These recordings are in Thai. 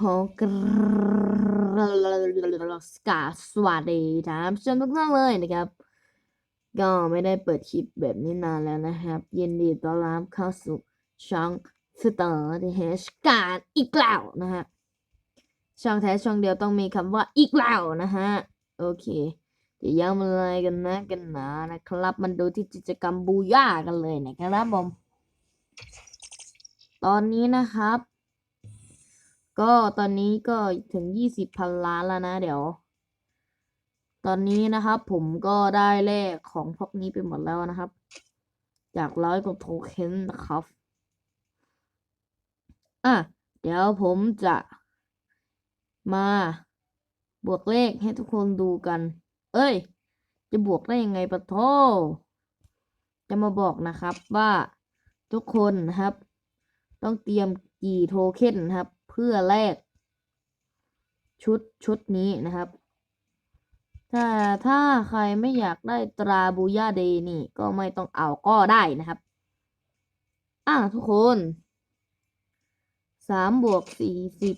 ของกรสกาสวัสดีครับชมทุกท่านเลยนะครับ ก็ไม่ได้เปิดคลิปแบบนี้นานแล้วนะครับ ยินดีต้อนรับเข้าสู่ช่องสเตอร์ที่แฮชการอีกแล้วนะฮะช่องแท้ช่องเดียวต้องมีคำว่าอีกแล้วนะฮะ โอเคเดี๋ยวย้ำอะไรกันนะกันหนานะครับ มันดูที่กิจกรรมบูย่ากันเลยนะครับผมตอนนี้นะครับ ก็ตอนนี้ก็ถึงยี่สิบพันล้านแล้วนะเดี๋ยว ตอนนี้นะครับ ผมก็ได้แลกของพวกนี้ไปหมดแล้วนะครับ จากร้อยกว่าโทเค็นนะครับ อะ เดี๋ยวผมจะมาบวกเลขให้ทุกคนดูกัน เอ้ย จะบวกได้ยังไงปะโทจะมาบอกนะครับว่าทุกคนนะครับ ต้องเตรียมกี่โทเค็นนะครับ เพื่อแลกชุดชุดนี้นะครับ ถ้าถ้าใครไม่อยากได้ตราบูย่าเดย์นี่ ก็ไม่ต้องเอาก็ได้นะครับ อะทุกคนสามบวกสี่สิบ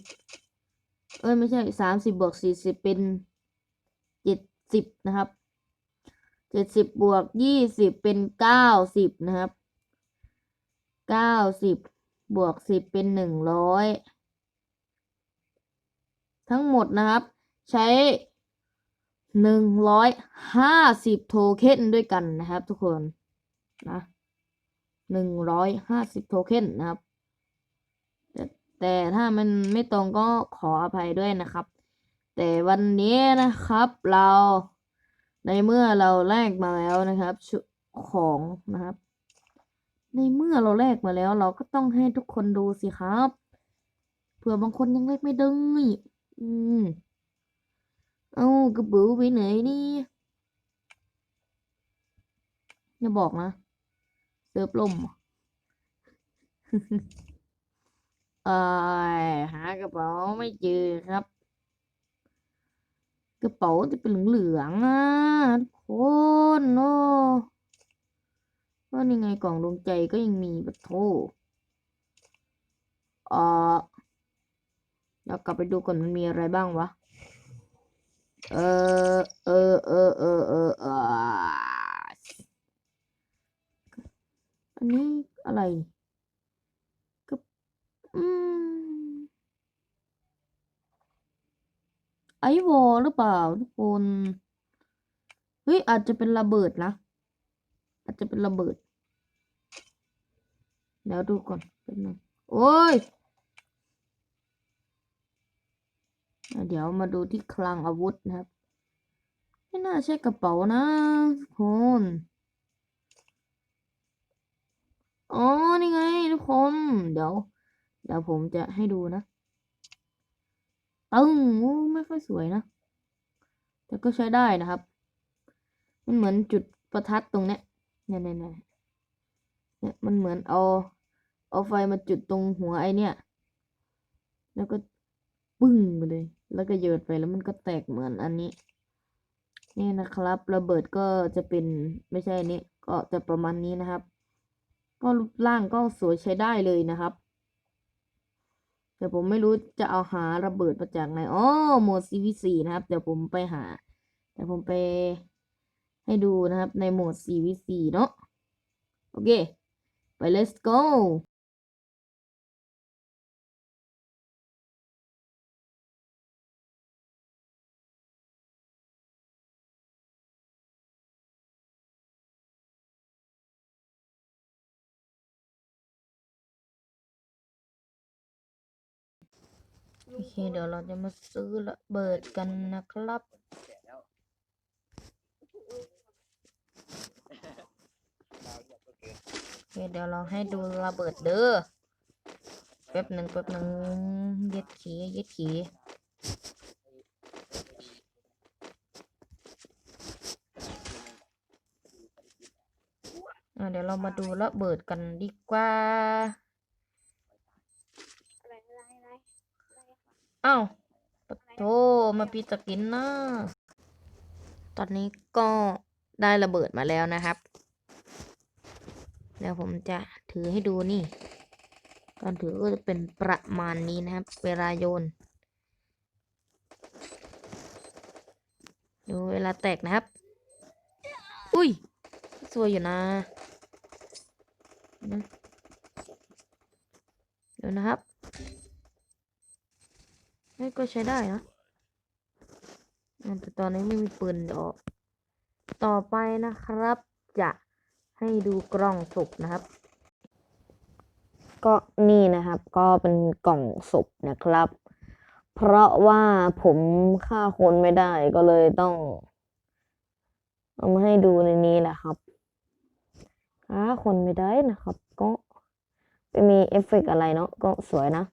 เอ้ยไม่ใช่สามสิบบวกสี่สิบเป็นเจ็ดสิบนะครับเจ็ดสิบบวกยี่สิบเป็นเก้าสิบนะครับเก้าสิบ บวกสิบเป็นหนึ่งร้อยทั้งหมดนะครับ ใช้หนึ่งร้อยห้าสิบโทเค็นด้วยกันนะครับ ทุกคนนะหนึ่งร้อยห้าสิบโทเค็นนะครับแต่แต่ถ้ามันไม่ตรงก็ขออภัยด้วยนะครับ แต่วันนี้นะครับเราในเมื่อเราแลกมาแล้วนะครับของนะครับ ในเมื่อเราแลกมาแล้ว เราก็ต้องให้ทุกคนดูสิครับ เผื่อบางคนยังแลกไม่ได้อืม เอากระเป๋าไปไหนนี่อย่าบอกนะเซิร์ฟล่มเอเอ่อหากระเป๋าไม่เจอครับ กระเป๋าจะเป็นเหลืองๆอะทุกคนโอ้ ว่านี่ไงกล่องดวงใจก็ยังมีปะโทเอ่อเดี๋ยวกลับไปดูก่อนมันมีอะไรบ้างวะ เออ เออ เออ เออ เออ เออ อันนี้อะไรก็อืมไอวอลหรือเปล่าทุกคน เฮ้ยอาจจะเป็นระเบิดนะ อาจจะเป็นระเบิด ดี๋ยวดูก่อนเป็นงโอ้ยอะเดี๋ยวมาดูที่คลังอาวุธนะครับ ไม่น่าใช่กระเป๋านะทุกคนอ๋อ นี่ไงทุกคน เดี๋ยว เดี๋ยวผมจะให้ดูนะตึ้งไม่ค่อยสวยนะ แต่ก็ใช้ได้นะครับ มันเหมือนจุดประทัดตรงเนี้ยเนี่ยเนี่ยเนี่ยมันเหมือนเอา เอาไฟมาจุดตรงหัวไอเนี่ย แล้วก็ปึ้งไปเลย แล้วก็โยนไปแล้วมันก็แตกเหมือนอันนี้ นี่นะครับ ระเบิดก็จะเป็นไม่ใช่อันนี้ ก็จะประมาณนี้นะครับ ก็รูปร่างก็สวยใช้ได้เลยนะครับ แต่ผมไม่รู้จะเอาหาระเบิดมาจากไหนอ๋อโหมด CVC นะครับ เดี๋ยวผมไปหาเดี๋ยวผมไปให้ดูนะครับในโหมด CVC เนาะโอเค ไป let's go โอเค เดี๋ยวเราจะมาซื้อระเบิดกันนะครับ โอเค เดี๋ยวเราให้ดูระเบิดเด้อ แป๊บหนึ่งแป๊บหนึ่งยึดขียึดขีอะเดี๋ยวเรามาดูระเบิดกันดีกว่า อ้าวปะโทมาปีตะกินนะ ตอนนี้ก็ได้ระเบิดมาแล้วนะครับ แล้วผมจะถือให้ดูนี่ ตอนถือก็จะเป็นประมาณนี้นะครับ เวลาโยน ดูเวลาแตกนะครับ อุ้ย สวยอยู่นะดูนะครับ ฮ้ยก็ใช้ได้นะแต่ตอนนี้ไม่มีปืนเดี๋ยวต่อไปนะครับ จะให้ดูกล่องศพนะครับ ก็นี่นะครับ ก็เป็นกล่องศพนะครับ เพราะว่าผมฆ่าคนไม่ได้ก็เลยต้องเอามาให้ดูในนี้แหละครับฆ่าคนไม่ได้นะครับ ก็ไม่มีเอฟเฟกต์อะไรเนาะก็สวยนะ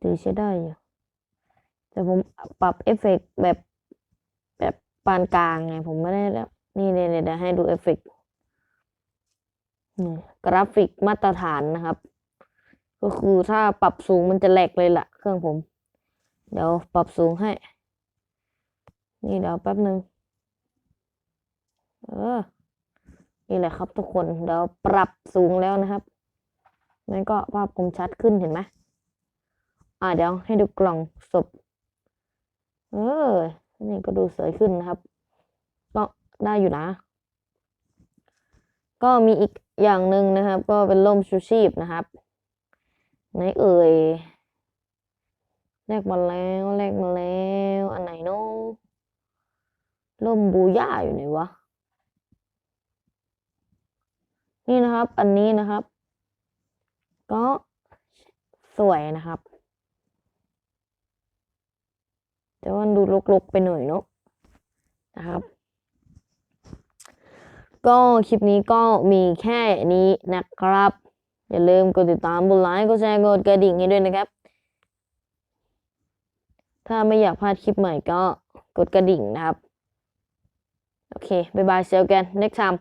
ถือใช้ได้อยู่ แต่ผมปรับเอฟเฟกต์แบบแบบปานกลางไง ผมไม่ได้แบบนี่เนี่ยเดี๋ยวให้ดูเอฟเฟกต์กราฟิกมาตรฐานนะครับ ก็คือถ้าปรับสูงมันจะแหลกเลยล่ะ เครื่องผม เดี๋ยวปรับสูงให้ นี่เดี๋ยวแป๊บหนึ่งเออ นี่แหละครับทุกคน เดี๋ยวปรับสูงแล้วนะครับนั่นก็ภาพคมชัดขึ้นเห็นไหมอ่าเดี๋ยวให้ดูกล่องศพ เออนี่ก็ดูสวยขึ้นนะครับ ก็ได้อยู่นะ ก็มีอีกอย่างหนึ่งนะครับ ก็เป็นร่มชูชีพนะครับไหนเอ่ยแลกมาแล้วแลกมาแล้วอันไหนเนาะร่มบูย่าอยู่ไหนวะนี่นะครับ อันนี้นะครับ ก็สวยนะครับ แต่ว่าดูรกๆไปหน่อยเนาะนะครับ ก็คลิปนี้ก็มีแค่นี้นะครับ อย่าลืมกดติดตามกดไลค์กดแชร์กดกระดิ่งให้ด้วยนะครับ ถ้าไม่อยากพลาดคลิปใหม่ก็กดกระดิ่งนะครับ โอเคบายบายเซลกัน next time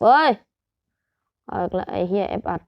เว้ยเอาอีกแล้วไอ้เฮียแอปอัด